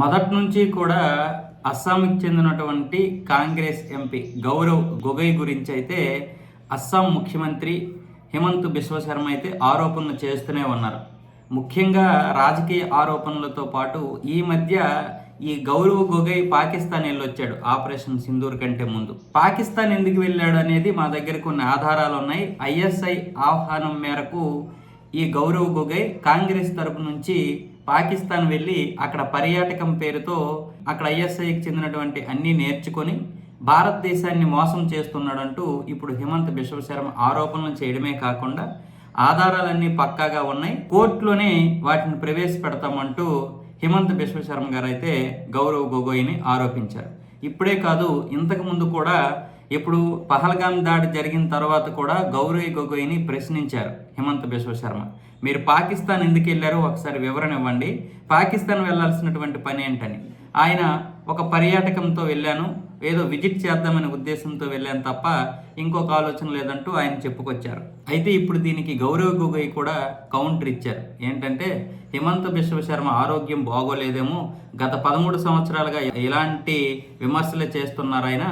మొదటి నుంచి కూడా అస్సాంకి చెందినటువంటి కాంగ్రెస్ ఎంపీ గౌరవ్ గొగై గురించి అయితే అస్సాం ముఖ్యమంత్రి హిమంత్ బిశ్వ శర్మ అయితే ఆరోపణలు చేస్తూనే ఉన్నారు. ముఖ్యంగా రాజకీయ ఆరోపణలతో పాటు ఈ మధ్య ఈ గౌరవ్ గొగై పాకిస్తాన్ వెళ్ళొచ్చాడు ఆపరేషన్ సింధూర్ కంటే ముందు. పాకిస్తాన్ ఎందుకు వెళ్ళాడు అనేది మా దగ్గర కొన్ని ఆధారాలు ఉన్నాయి. ఐఎస్ఐ ఆహ్వానం మేరకు ఈ గౌరవ్ గొగోయ్ కాంగ్రెస్ తరపు నుంచి పాకిస్తాన్ వెళ్ళి అక్కడ పర్యాటకం పేరుతో అక్కడ ఐఎస్ఐకి చెందినటువంటి అన్నీ నేర్చుకొని భారతదేశాన్ని మోసం చేస్తున్నాడంటూ ఇప్పుడు హిమంత్ బిశ్వ శర్మ ఆరోపణలు చేయడమే కాకుండా ఆధారాలన్నీ పక్కాగా ఉన్నాయి. కోర్టులోనే వాటిని ప్రవేశపెడతామంటూ హిమంత్ బిశ్వ శర్మ గారు అయితే గౌరవ్ గొగోయ్ని ఆరోపించారు. ఇప్పుడే కాదు ఇంతకు ముందు కూడా ఇప్పుడు పహల్గాం దాడి జరిగిన తర్వాత కూడా గౌరవ్ గొగోయ్ని ప్రశ్నించారు హిమంత్ బిశ్వ శర్మ. మీరు పాకిస్తాన్ ఎందుకు వెళ్ళారో ఒకసారి వివరణ ఇవ్వండి. పాకిస్తాన్ వెళ్ళాల్సినటువంటి పని ఏంటని. ఆయన ఒక పర్యాటకంతో వెళ్ళాను. ఏదో విజిట్ చేద్దామనే ఉద్దేశంతో వెళ్ళాను తప్ప ఇంకొక ఆలోచన లేదంటూ ఆయన చెప్పుకొచ్చారు. అయితే ఇప్పుడు దీనికి గౌరవ్ గొగోయ్ కూడా కౌంటర్ ఇచ్చారు. ఏంటంటే హిమంత బిశ్వ శర్మ ఆరోగ్యం బాగోలేదేమో గత పదమూడు సంవత్సరాలుగా ఎలాంటి విమర్శలు చేస్తున్నారాయన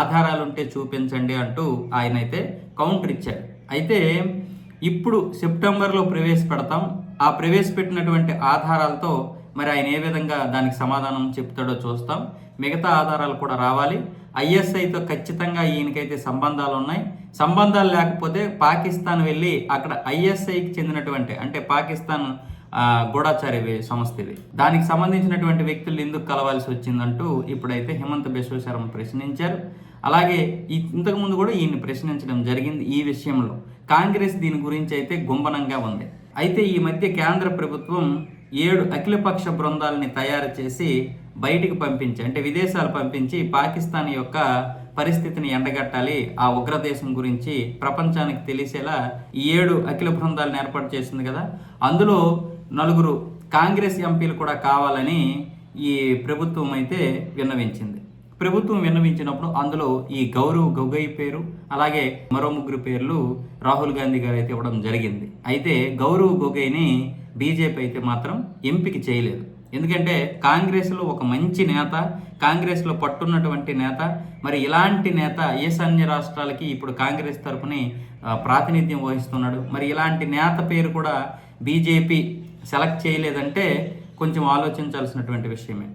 ఆధారాలుంటే చూపించండి అంటూ ఆయన అయితే కౌంటర్ ఇచ్చారు. అయితే ఇప్పుడు సెప్టెంబర్లో ప్రవేశపెడతాం. ఆ ప్రవేశపెట్టినటువంటి ఆధారాలతో మరి ఆయన ఏ విధంగా దానికి సమాధానం చెప్తాడో చూస్తాం. మిగతా ఆధారాలు కూడా రావాలి. ఐఎస్ఐతో ఖచ్చితంగా ఈయనకైతే సంబంధాలు ఉన్నాయి. సంబంధాలు లేకపోతే పాకిస్తాన్ వెళ్ళి అక్కడ ఐఎస్ఐకి చెందినటువంటి అంటే పాకిస్తాన్ ఆ, గూఢాచారి సంస్థ ఇది దానికి సంబంధించినటువంటి వ్యక్తులు ఎందుకు కలవాల్సి వచ్చిందంటూ ఇప్పుడైతే హిమంత్ బిశ్వ శర్మ ప్రశ్నించారు. అలాగే ఇంతకుముందు కూడా ఈయన్ని ప్రశ్నించడం జరిగింది ఈ విషయంలో. కాంగ్రెస్ దీని గురించి అయితే గుంబనంగా ఉంది. అయితే ఈ మధ్య కేంద్ర ప్రభుత్వం ఏడు అఖిలపక్ష బృందాలని తయారు చేసి బయటికి పంపించి అంటే విదేశాలు పంపించి పాకిస్తాన్ యొక్క పరిస్థితిని ఎండగట్టాలి. ఆ ఉగ్రదేశం గురించి ప్రపంచానికి తెలిసేలా ఈ ఏడు అఖిల బృందాలను ఏర్పాటు చేసింది కదా. అందులో నలుగురు కాంగ్రెస్ ఎంపీలు కూడా కావాలని ఈ ప్రభుత్వం అయితే విన్నవించింది. ప్రభుత్వం విన్నవించినప్పుడు అందులో ఈ గౌరవ్ గొగై పేరు అలాగే మరో ముగ్గురు పేర్లు రాహుల్ గాంధీ గారు అయితే ఇవ్వడం జరిగింది. అయితే గౌరవ్ గొగోయ్ని బీజేపీ అయితే మాత్రం ఎంపిక చేయలేదు. ఎందుకంటే కాంగ్రెస్లో ఒక మంచి నేత కాంగ్రెస్లో పట్టున్నటువంటి నేత మరి ఇలాంటి నేత ఈశాన్య రాష్ట్రాలకి ఇప్పుడు కాంగ్రెస్ తరపుని ప్రాతినిధ్యం వహిస్తున్నాడు. మరి ఇలాంటి నేత పేరు కూడా బీజేపీ సెలెక్ట్ చేయలేదంటే కొంచెం ఆలోచించాల్సినటువంటి విషయమే.